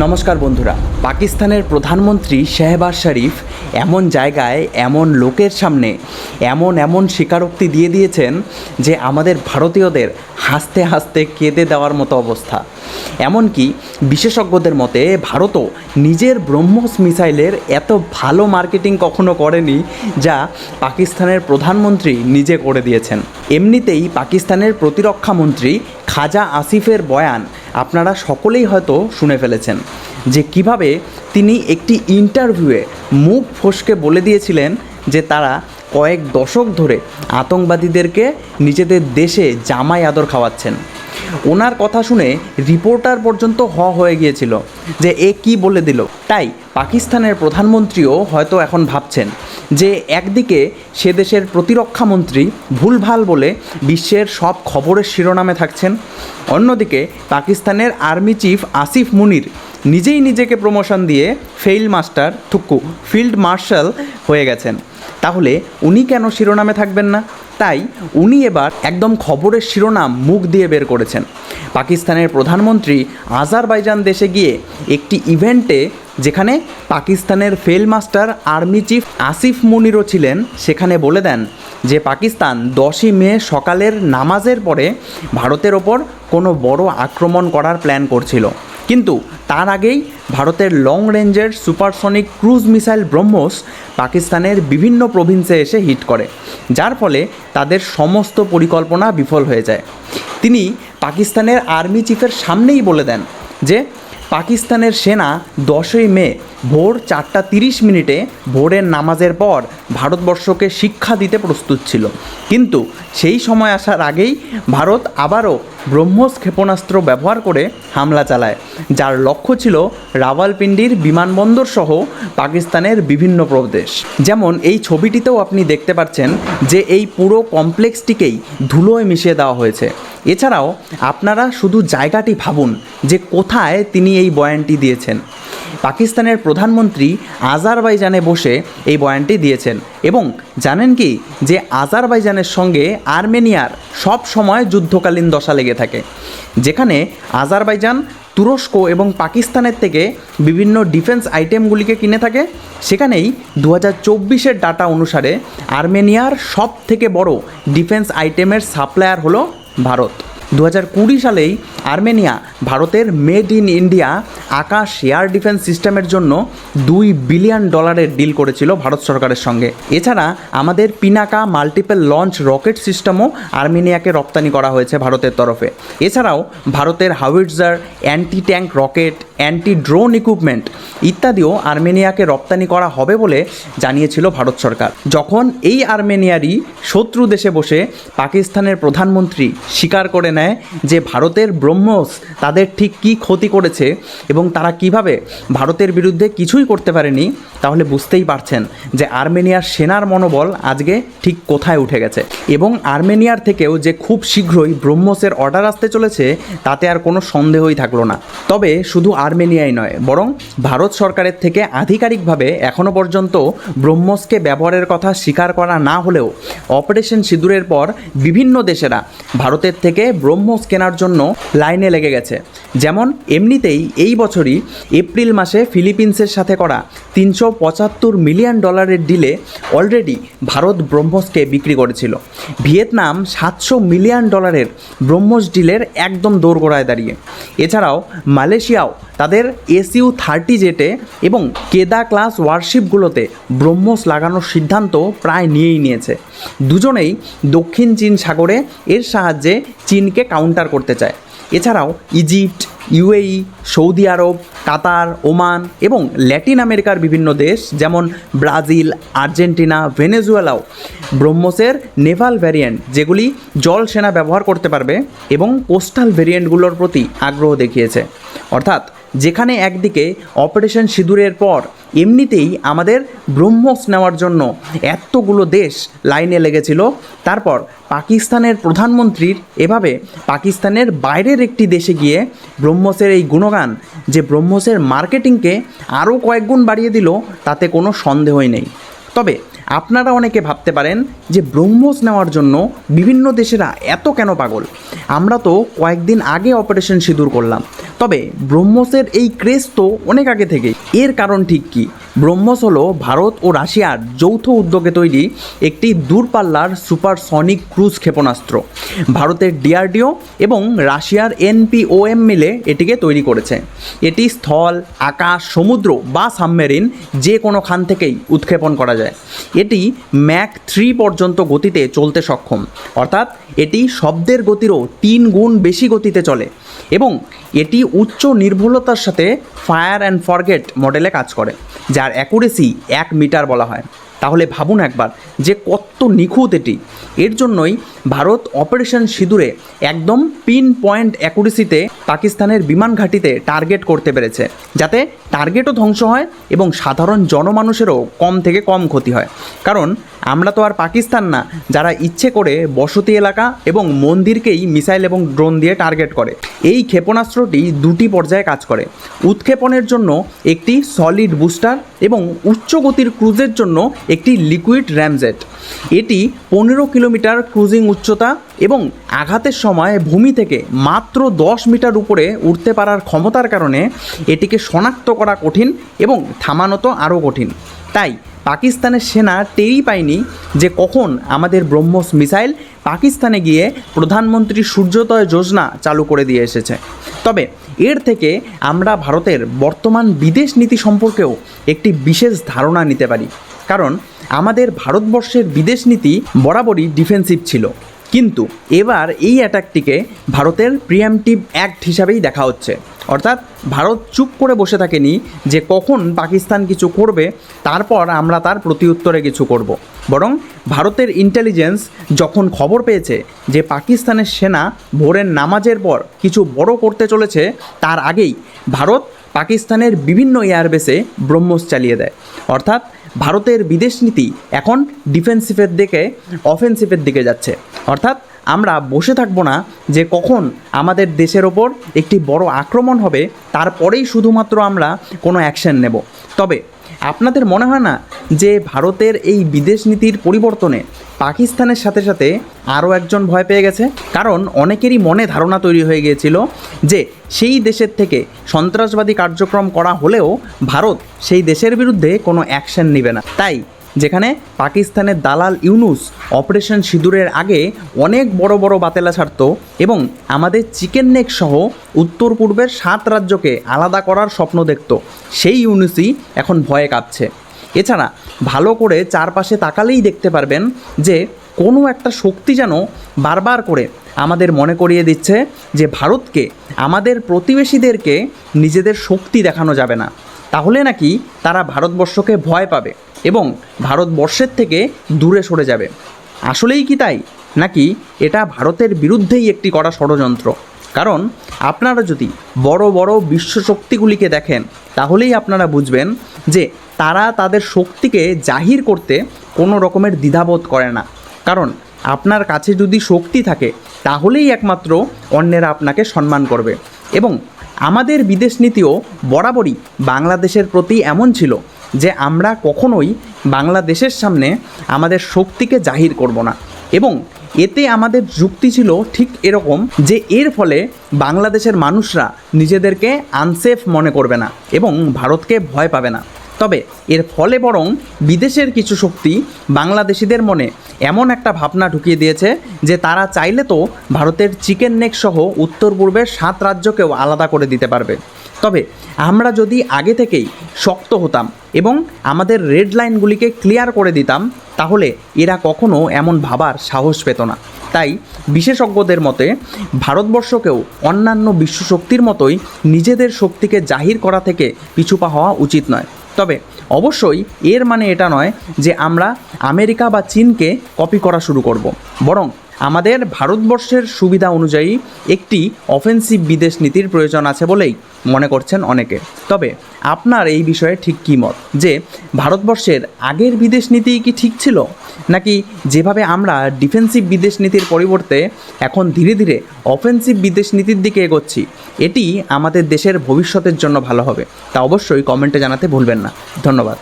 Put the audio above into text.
নমস্কার বন্ধুরা। পাকিস্তানের প্রধানমন্ত্রী শেহবাজ শরীফ এমন জায়গায়, এমন লোকের সামনে, এমন এমন স্বীকারোক্তি দিয়ে দিয়েছেন যে আমাদের ভারতীয়দের হাসতে হাসতে কেঁদে দেওয়ার মতো অবস্থা। এমনকি বিশেষজ্ঞদের মতে, ভারতও নিজের ব্রহ্মস মিসাইলের এত ভালো মার্কেটিং কখনো করেনি যা পাকিস্তানের প্রধানমন্ত্রী নিজে করে দিয়েছেন। এমনিতেই পাকিস্তানের প্রতিরক্ষা মন্ত্রী খাজা আসিফের বয়ান আপনারা সকলেই হয়তো শুনে ফেলেছেন যে কীভাবে তিনি একটি ইন্টারভিউয়ে মুখ ফসকে বলে দিয়েছিলেন যে তারা কয়েক দশক ধরে আতঙ্কবাদীদেরকে নিজেদের দেশে জামাই আদর খাওয়াচ্ছেন। ওনার কথা শুনে রিপোর্টার পর্যন্ত হ হয়ে গিয়েছিল যে এ কি বলে দিল। তাই পাকিস্তানের প্রধানমন্ত্রীও হয়তো এখন ভাবছেন যে একদিকে সে দেশের প্রতিরক্ষা মন্ত্রী ভুলভাল বলে বিশ্বের সব খবরের শিরোনামে থাকছেন, অন্যদিকে পাকিস্তানের আর্মি চিফ আসিফ মুনির নিজেই নিজেকে প্রমোশন দিয়ে ফেইল মাস্টার থুক্কু ফিল্ড মার্শাল হয়ে গেছেন। তাহলে উনি কেন শিরোনামে থাকবেন না? তাই উনি এবার একদম খবরের শিরোনাম মুখ দিয়ে বের করেছেন। পাকিস্তানের প্রধানমন্ত্রী আজারবাইজান দেশে গিয়ে একটি ইভেন্টে যেখানে পাকিস্তানের fail master army chief Asif মুনিরও ছিলেন, সেখানে বলে দেন যে পাকিস্তান দশই মে সকালের নামাজের পরে ভারতের ওপর কোনো বড় আক্রমণ করার প্ল্যান করছিল। কিন্তু তার আগেই ভারতের লং রেঞ্জের সুপারসনিক ক্রুজ মিসাইল ব্রহ্মোস পাকিস্তানের বিভিন্ন প্রভিন্সে এসে হিট করে, যার ফলে তাদের সমস্ত পরিকল্পনা বিফল হয়ে যায়। তিনি পাকিস্তানের আর্মি চিফের সামনেই বলে দেন যে পাকিস্তানের সেনা দশই মে ভোর চারটা তিরিশ মিনিটে ভোরের নামাজের পর ভারতবর্ষকে শিক্ষা দিতে প্রস্তুত ছিল। কিন্তু সেই সময় আসার আগেই ভারত আবারও ব্রহ্মস ক্ষেপণাস্ত্র ব্যবহার করে হামলা চালায়, যার লক্ষ্য ছিল রাওয়ালপিন্ডির বিমানবন্দর সহ পাকিস্তানের বিভিন্ন প্রদেশ। যেমন এই ছবিটিতেও আপনি দেখতে পাচ্ছেন যে এই পুরো কমপ্লেক্সটিকেই ধুলোয় মিশিয়ে দেওয়া হয়েছে। এছাড়াও আপনারা শুধু জায়গাটি ভাবুন যে কোথায় তিনি এই বয়ানটি দিয়েছেন। পাকিস্তানের প্রধানমন্ত্রী আজারবাইজানে বসে এই বয়ানটি দিয়েছেন। এবং জানেন কি যে আজারবাইজানের সঙ্গে আর্মেনিয়ার সব সময় যুদ্ধকালীন দশা লেগে থাকে, যেখানে আজারবাইজান তুরস্ক এবং পাকিস্তানের থেকে বিভিন্ন ডিফেন্স আইটেমগুলিকে কিনে থাকে। সেখানেই দু হাজার চব্বিশের ডাটা অনুসারে আর্মেনিয়ার সব থেকে বড় ডিফেন্স আইটেমের সাপ্লায়ার হলো ভারত। দু হাজার কুড়ি সালেই আর্মেনিয়া ভারতের made in India Akash air defence সিস্টেমের জন্য দুই বিলিয়ন ডলারের ডিল করেছিল ভারত সরকারের সঙ্গে। এছাড়া আমাদের পিনাকা মাল্টিপল লঞ্চ রকেট সিস্টেমও আর্মেনিয়াকে রপ্তানি করা হয়েছে ভারতের তরফে। এছাড়াও ভারতের howitzer anti tank rocket anti drone equipment ইত্যাদিও আর্মেনিয়াকে রপ্তানি করা হবে বলে জানিয়েছিল ভারত সরকার। যখন এই আর্মেনিয়ারই শত্রু দেশে বসে পাকিস্তানের প্রধানমন্ত্রী স্বীকার করে নেয় যে ভারতের ব্রহ্মস তাদের ঠিক কী ক্ষতি করেছে এবং তারা কীভাবে ভারতের বিরুদ্ধে কিছুই করতে পারেনি, তাহলে বুঝতেই পারছেন যে আর্মেনিয়ার সেনার মনোবল আজকে ঠিক কোথায় উঠে গেছে। এবং আর্মেনিয়ার থেকেও যে খুব শীঘ্রই ব্রহ্মসের অর্ডার আসতে চলেছে, তাতে আর কোনো সন্দেহই থাকল না। তবে শুধু আর্মেনিয়াই নয়, বরং ভারত সরকারের থেকে আধিকারিকভাবে এখনও পর্যন্ত ব্রহ্মসকে ব্যবহারের কথা স্বীকার করা না হলেও অপারেশন সিঁদুরের পর বিভিন্ন দেশেরা ভারতের থেকে ব্রহ্মস কেনার জন্য লাইনে লেগে গেছে। যেমন এমনিতেই এই বছরই এপ্রিল মাসে ফিলিপিন্সের সাথে করা তিনশো পঁচাত্তর মিলিয়ন ডলারের ডিলে অলরেডি ভারত ব্রহ্মসকে বিক্রি করেছিল। ভিয়েতনাম সাতশো মিলিয়ন ডলারের ব্রহ্মস ডিলের একদম দোরগোড়ায় দাঁড়িয়ে। এছাড়াও মালয়েশিয়াও তাদের এসইউ থার্টি জেটে এবং কেদা ক্লাস ওয়ারশিপগুলোতে ব্রহ্মস লাগানোর সিদ্ধান্ত প্রায় নিয়েই নিয়েছে। দুজনেই দক্ষিণ চীন সাগরে এর সাহায্যে চীনকে কাউন্টার করতে চায়। এছাড়াও Egypt UAE Saudi Arab Qatar Oman এবং ল্যাটিন আমেরিকার বিভিন্ন দেশ যেমন ব্রাজিল, আর্জেন্টিনা, ভেনেজুয়েলাও ব্রহ্মসের নেভাল ভ্যারিয়েন্ট যেগুলি জল সেনা ব্যবহার করতে পারবে এবং কোস্টাল ভ্যারিয়েন্টগুলোর প্রতি আগ্রহ দেখিয়েছে। অর্থাৎ যেখানে একদিকে অপারেশন সিঁদুরের পর, এমনিতেই আমাদের ব্রহ্মস নেওয়ার জন্য এতগুলো দেশ লাইনে লেগেছিল। তারপর পাকিস্তানের প্রধানমন্ত্রীর এভাবে পাকিস্তানের বাইরের একটি দেশে গিয়ে ব্রহ্মসের এই গুণগান, যে ব্রহ্মসের মার্কেটিংকে আরও কয়েকগুণ বাড়িয়ে দিল, তাতে কোনো সন্দেহই নেই। তবে আপনারা অনেকে ভাবতে পারেন যে ব্রহ্মোস নেওয়ার জন্য বিভিন্ন দেশেরা এত কেন পাগল? আমরা তো কয়েকদিন আগে অপারেশন সিঁদুর করলাম। তবে ব্রহ্মসের এই ক্রেজ তো অনেক আগে থেকে এর কারণ ঠিক কি? ব্রহ্মোস হলো ভারত ও রাশিয়ার যৌথ উদ্যোগে তৈরি একটি দূরপাল্লার সুপারসনিক ক্রুজ ক্ষেপণাস্ত্র। ভারতের ডিআরডিও এবং রাশিয়ার এনপিওএম মিলে এটিকে তৈরি করেছে। এটি স্থল, আকাশ, সমুদ্র বা সাবমেরিন যে কোনো খান থেকেই উৎক্ষেপণ করা যায়। এটি ম্যাক থ্রি পর্যন্ত গতিতে চলতে সক্ষম। অর্থাৎ এটি শব্দের গতিরও তিন গুণ বেশি গতিতে চলে এবং এটি উচ্চ নির্ভুলতার সাথে ফায়ার অ্যান্ড ফরগেট মডেলে কাজ করে যার অ্যাকুরেসি এক মিটার বলা হয়। তাহলে ভাবুন একবার যে কত নিখুঁত এটি। এর জন্যই ভারত অপারেশন সিঁদুরে একদম পিন পয়েন্ট অ্যাকুরেসিতে পাকিস্তানের বিমান ঘাঁটিতে টার্গেট করতে পেরেছে। যাতে টার্গেটও ধ্বংস হয় এবং সাধারণ জনমানুষেরও কম থেকে কম ক্ষতি হয়। কারণ আমরা তো আর পাকিস্তান না, যারা ইচ্ছে করে বসতি এলাকা এবং মন্দিরকেই মিসাইল এবং ড্রোন দিয়ে টার্গেট করে। এই ক্ষেপণাস্ত্রটি দুটি পর্যায়ে কাজ করে। উৎক্ষেপণের জন্য একটি সলিড বুস্টার এবং উচ্চ গতির ক্রুজের জন্য একটি লিকুইড র্যামজেট এটি পনেরো কিলোমিটার ক্রুজিং উচ্চতা এবং আঘাতের সময় ভূমি থেকে মাত্র দশ মিটার উপরে উঠতে পারার ক্ষমতার কারণে এটিকে শনাক্ত করা কঠিন এবং থামানো তো আরও কঠিন। তাই পাকিস্তানের সেনা টেরই পায়নি যে কখন আমাদের ব্রহ্মস মিসাইল পাকিস্তানে গিয়ে প্রধানমন্ত্রী সূর্যোদয় যোজনা চালু করে দিয়ে এসেছে। তবে এর থেকে আমরা ভারতের বর্তমান বিদেশ নীতি সম্পর্কেও একটি বিশেষ ধারণা নিতে পারি। কারণ আমাদের ভারতবর্ষের বিদেশ নীতি বরাবরই ডিফেন্সিভ ছিল। কিন্তু এবার এই অ্যাটাকটিকে ভারতের প্রিয়ামটিভ অ্যাক্ট হিসাবেই দেখা হচ্ছে অর্থাৎ ভারত চুপ করে বসে থাকেনি যে কখন পাকিস্তান কিছু করবে, তারপর আমরা তার প্রতিউত্তরে কিছু করব। বরং ভারতের ইন্টেলিজেন্স যখন খবর পেয়েছে যে পাকিস্তানের সেনা ভোরের নামাজের পর কিছু বড় করতে চলেছে, তার আগেই ভারত পাকিস্তানের বিভিন্ন এয়ারবেসে ব্রহ্মস চালিয়ে দেয় অর্থাৎ ভারতের বিদেশ নীতি এখন ডিফেন্সিভের দিকে অফেন্সিভের দিকে যাচ্ছে। অর্থাৎ আমরা বসে থাকব না যে কখন আমাদের দেশের ওপর একটি বড় আক্রমণ হবে, তারপরেই শুধুমাত্র আমরা কোনো অ্যাকশন নেব। তবে আপনাদের মনে হয় না যে ভারতের এই বিদেশ নীতির পরিবর্তনে পাকিস্তানের সাথে সাথে আরও একজন ভয় পেয়ে গেছে? কারণ অনেকেরই মনে ধারণা তৈরি হয়ে গিয়েছিল যে সেই দেশের থেকে সন্ত্রাসবাদী কার্যক্রম করা হলেও ভারত সেই দেশের বিরুদ্ধে কোনো অ্যাকশন নেবে না। তাই যেখানে পাকিস্তানের দালাল ইউনুস অপারেশন সিঁদুরের আগে অনেক বড় বড় বাতেলা ছাড়ত এবং আমাদের চিকেন নেক সহ উত্তর পূর্বের সাত রাজ্যকে আলাদা করার স্বপ্ন দেখত। সেই ইউনুসই এখন ভয়ে কাঁপছে। এছাড়া ভালো করে চারপাশে তাকালেই দেখতে পারবেন যে কোনো একটা শক্তি যেন বারবার করে আমাদের মনে করিয়ে দিচ্ছে যে ভারতকে, আমাদের প্রতিবেশীদেরকে নিজেদের শক্তি দেখানো যাবে না। তাহলে নাকি তারা ভারতবর্ষকে ভয় পাবে। এবং ভারতবর্ষের থেকে দূরে সরে যাবে। আসলেই কি তাই? নাকি এটা ভারতের বিরুদ্ধেই একটি করা ষড়যন্ত্র? কারণ আপনারা যদি বড় বড় বিশ্ব শক্তিগুলিকে দেখেন, তাহলেই আপনারা বুঝবেন যে তারা তাদের শক্তিকে জাহির করতে কোনো রকমের দ্বিধাবোধ করে না। কারণ আপনার কাছে যদি শক্তি থাকে, তাহলেই একমাত্র অন্যেরা আপনাকে সম্মান করবে। এবং আমাদের বিদেশ নীতিও বরাবরই বাংলাদেশের প্রতি এমন ছিল। যে আমরা কখনোই বাংলাদেশের সামনে আমাদের শক্তিকে জাহির করব না। এবং এতে আমাদের যুক্তি ছিল ঠিক এরকম যে এর ফলে বাংলাদেশের মানুষরা নিজেদেরকে আনসেফ মনে করবে না এবং ভারতকে ভয় পাবে না। তবে এর ফলে বরং বিদেশের কিছু শক্তি বাংলাদেশিদের মনে এমন একটা ভাবনা ঢুকিয়ে দিয়েছে যে তারা চাইলে তো ভারতের চিকেন নেক সহ উত্তর পূর্বের সাত রাজ্যকেও আলাদা করে দিতে পারবে। তবে আমরা যদি আগে থেকেই শক্ত হতাম এবং আমাদের রেড লাইনগুলিকে ক্লিয়ার করে দিতাম, তাহলে এরা কখনো এমন ভাবার সাহস পেত না। তাই বিশেষজ্ঞদের মতে, ভারতবর্ষকেও অন্যান্য বিশ্বশক্তির মতোই নিজেদের শক্তিকে জাহির করা থেকে পিছুপা হওয়া উচিত নয়। তবে অবশ্যই এর মানে এটা নয় যে আমরা আমেরিকা বা চীনকে কপি করা শুরু করব। বরং আমাদের ভারতবর্ষের সুবিধা অনুযায়ী একটি অফেন্সিভ বিদেশ নীতির প্রয়োজন আছে বলেই মনে করছেন অনেকে। তবে আপনার এই বিষয়ে ঠিক কী মত? যে ভারতবর্ষের আগের বিদেশ নীতি কি ঠিক ছিল? নাকি যেভাবে আমরা ডিফেন্সিভ বিদেশ নীতির পরিবর্তে এখন ধীরে ধীরে অফেন্সিভ বিদেশ নীতির দিকে এগোচ্ছি, এটি আমাদের দেশের ভবিষ্যতের জন্য ভালো হবে। তা অবশ্যই কমেন্টে জানাতে ভুলবেন না। ধন্যবাদ।